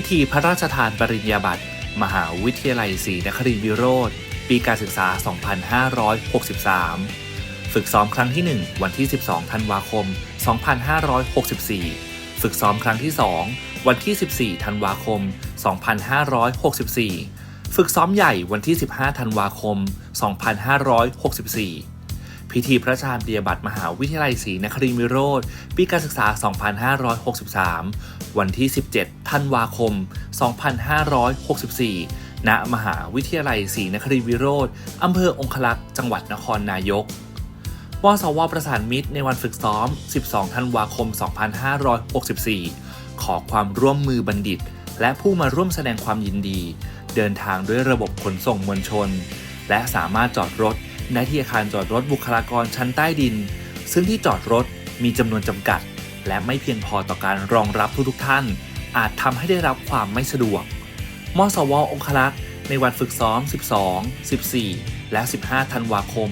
พิธีพระราชทานปริญญาบัตร มหาวิทยาลัยศรีนครินทรวิโรธปีการศึกษา 2563 ฝึกซ้อมครั้งที่ 1 วันที่ 12 ธันวาคม 2564 ฝึกซ้อมครั้งที่ 2 วันที่ 14 ธันวาคม 2564 ฝึกซ้อมใหญ่วันที่ 15 ธันวาคม 2564 พิธีพระราชทานปริญญาบัตรมหาวิทยาลัยศรีนครินทรวิโรธปีการศึกษา 2563 วันที่ 17 ธันวาคม 2564 ณ มหาวิทยาลัยศรีนครินทรวิโรธอำเภอองคลักษ์ จังหวัดนครนายกวสวประสานมิตรในวันฝึกซ้อม 12 ธันวาคม 2564 ขอความร่วมมือบัณฑิต และผู้มาร่วมแสดงความยินดี เดินทางด้วยระบบขนส่งมวลชน และสามารถจอดรถได้ที่อาคารจอดรถบุคลากรชั้นใต้ดิน ซึ่งที่จอดรถมีจำนวนจำกัด และไม่เพียงพอต่อการรองรับทุกๆท่าน อาจทำให้ได้รับความไม่สะดวก มสวองคลักษ์ในวันฝึกซ้อม 12 14 และ 15 ธันวาคม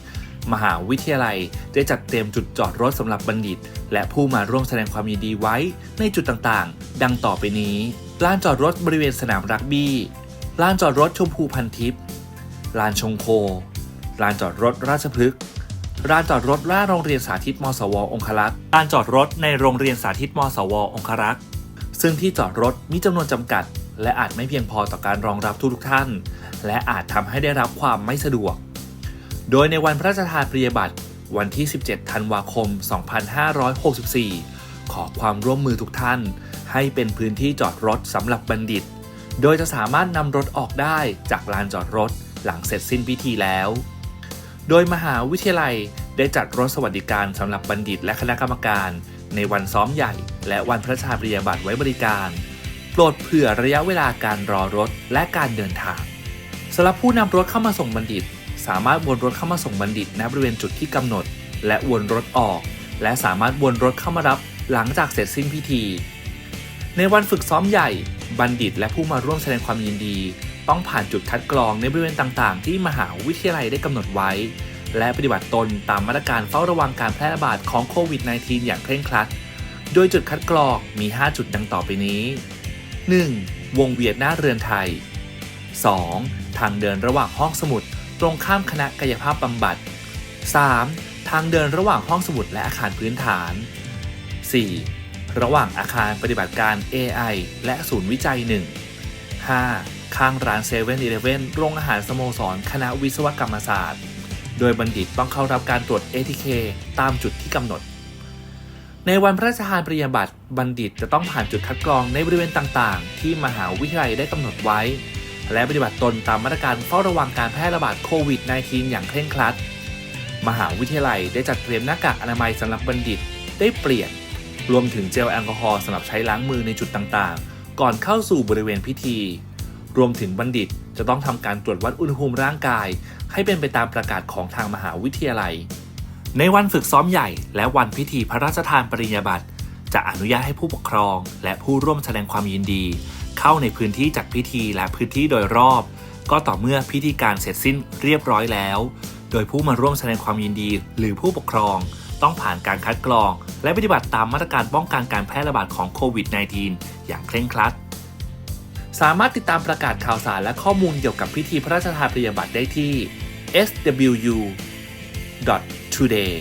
2564 มหาวิทยาลัยได้จัดเตรียมจุดจอดรถสำหรับบัณฑิต และผู้มาร่วมแสดงความยินดีไว้ในจุดต่างๆ ดังต่อไปนี้ ลานจอดรถบริเวณสนามรักบี้ ลานจอดรถชมพูพันทิพย์ ลานชงโค ลานจอดรถราชพฤกษ์ ลานจอดรถหน้าโรงเรียนสาธิตมสว องคลักษ์ลานจอดรถในโรงเรียนสาธิตมสว องครักษ์ ซึ่งที่จอดรถมีจำนวนจำกัด และอาจไม่เพียงพอต่อการรองรับทุกท่าน และอาจทำให้ได้รับความไม่สะดวก โดยในวันพระราชทานปริญญาบัตรวันที่ 17 ธันวาคม 2564 ขอความร่วมมือทุกท่าน ให้เป็นพื้นที่จอดรถสำหรับบัณฑิต โดยจะสามารถนำรถออกได้จากลานจอดรถหลังเสร็จสิ้นพิธีแล้ว โดยมหาวิทยาลัยได้จัดรถสวัสดิการสำหรับบัณฑิตและคณะกรรมการ ในวันซ้อมใหญ่ และวันพระราชาปริญญาบัตรไว้บริการโปรดเผื่อระยะเวลาการรอรถและการเดินทางสำหรับผู้นำรถเข้ามาส่งบัณฑิต สามารถวนรถเข้ามาส่งบัณฑิตณบริเวณจุดที่กำหนด และวนรถออก และสามารถวนรถเข้ามารับหลังจากเสร็จสิ้นพิธี ในวันฝึกซ้อมใหญ่ บัณฑิตและผู้มาร่วมแสดงความยินดี ต้องผ่านจุดคัดกรองในบริเวณต่างๆ ที่มหาวิทยาลัยได้กำหนดไว้ และปฏิบัติตนตามมาตรการเฝ้าระวังการแพร่ระบาดของโควิด -19 อย่างเคร่งครัด โดยจุดคัดกรองมี 5 จุดดังต่อไปนี้ 1. วงเวียนหน้าเรือนไทย 2. ทางเดินระหว่างห้องสมุด ตรงข้ามคณะกายภาพบำบัด 3. ทางเดินระหว่างห้องสมุดและอาคารพื้นฐาน 4. ระหว่างอาคารปฏิบัติการ AI และศูนย์วิจัย 1 5. ข้างร้าน7 e เ e ่ e อโรงอาหารสโมสร คณะวิศวกรรมศาสตร์ โดยบัณฑิตต้องเข้ารับการตรวจ ATK ตามจุดที่กำหนด ในวันพระราชทานปริญญาบัตรบัณฑิตจะต้องผ่านจุดคัดกรองในบริเวณต่างๆ ที่มหาวิทยาลัยได้กำหนดไว้ และปฏิบัติตนตามมาตรการเฝ้าระวังการแพร่ระบาดโควิด -19 อย่างเคร่งครัด มหาวิทยาลัยได้จัดเตรียมหน้ากากอนามัยสำหรับบัณฑิตได้เปลี่ยน รวมถึงเจลแอลกอฮอล์สำหรับใช้ล้างมือในจุดต่างๆ ก่อนเข้าสู่บริเวณพิธี รวมถึงบัณฑิตจะต้องทำการตรวจวัดอุณหภูมิร่างกาย ให้เป็นไปตามประกาศของทางมหาวิทยาลัย ในวันฝึกซ้อมใหญ่ และวันพิธีพระราชทานปริญญาบัตรจะอนุญาตให้ผู้ปกครอง และผู้ร่วมแสดงความยินดี เข้าในพื้นที่จัดพิธีและพื้นที่โดยรอบ ก็ต่อเมื่อพิธีการเสร็จสิ้นเรียบร้อยแล้ว โดยผู้มาร่วมแสดงความยินดี หรือผู้ปกครองต้องผ่านการคัดกรอง และปฏิบัติตามมาตรการป้องกันการแพร่ระบาดของโควิด -19 อย่างเคร่งครัด สามารถติดตามประกาศข่าวสารและข้อมูลเกี่ยวกับพิธีพระราชทานปริญญาบัตรได้ที่ swu today